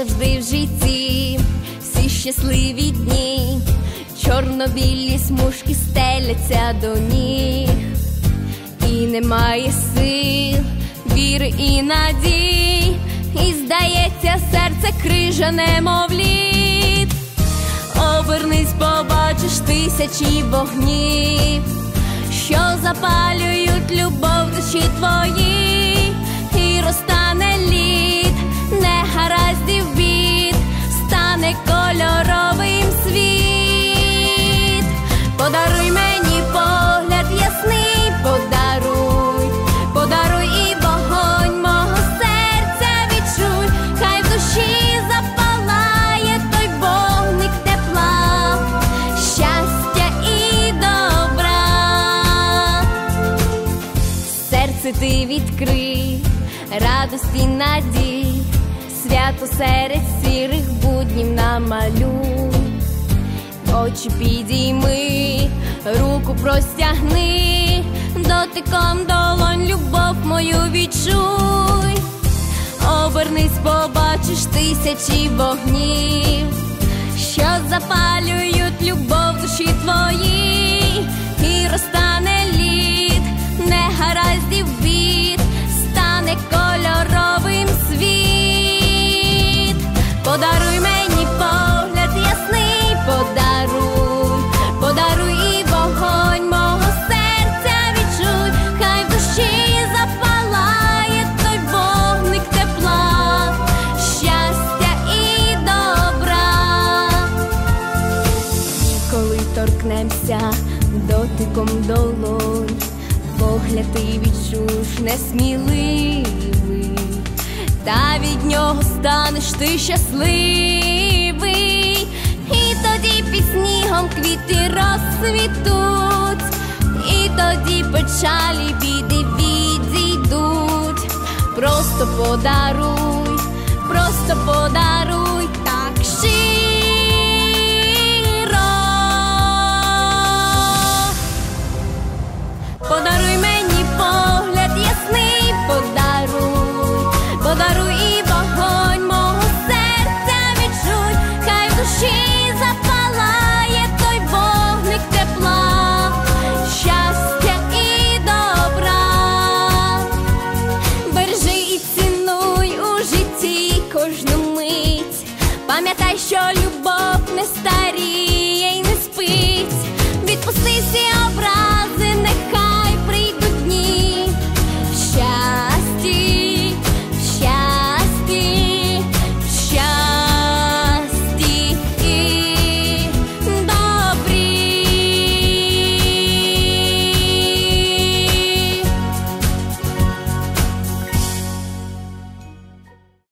завжди в житті, всі щасливі дні, чорно-білі смужки стеляться до ніг, і немає сил, віри і надій, і здається, серце крижане, мов лід. Обернись, побачиш тисячі вогнів, що запалюють любов душі твої, Подаруй мені погляд ясний, подаруй, подаруй і вогонь мого серця відчуй, хай в душі запалає той вогник тепла, щастя і добра. Серце ти відкрий, радості надій, свято серед сірих буднів намалюй. Очі підійми, руку простягни, дотиком долонь любов мою відчуй. Обернись, побачиш тисячі вогнів, що запалюють любов душі твої, Коли торкнемося дотиком долонь, погляд ти відчуєш несміливий, та від нього станеш ти щасливий, і тоді під снігом квіти розцвітуть, і тоді печалі біди відійдуть. Просто подаруй, está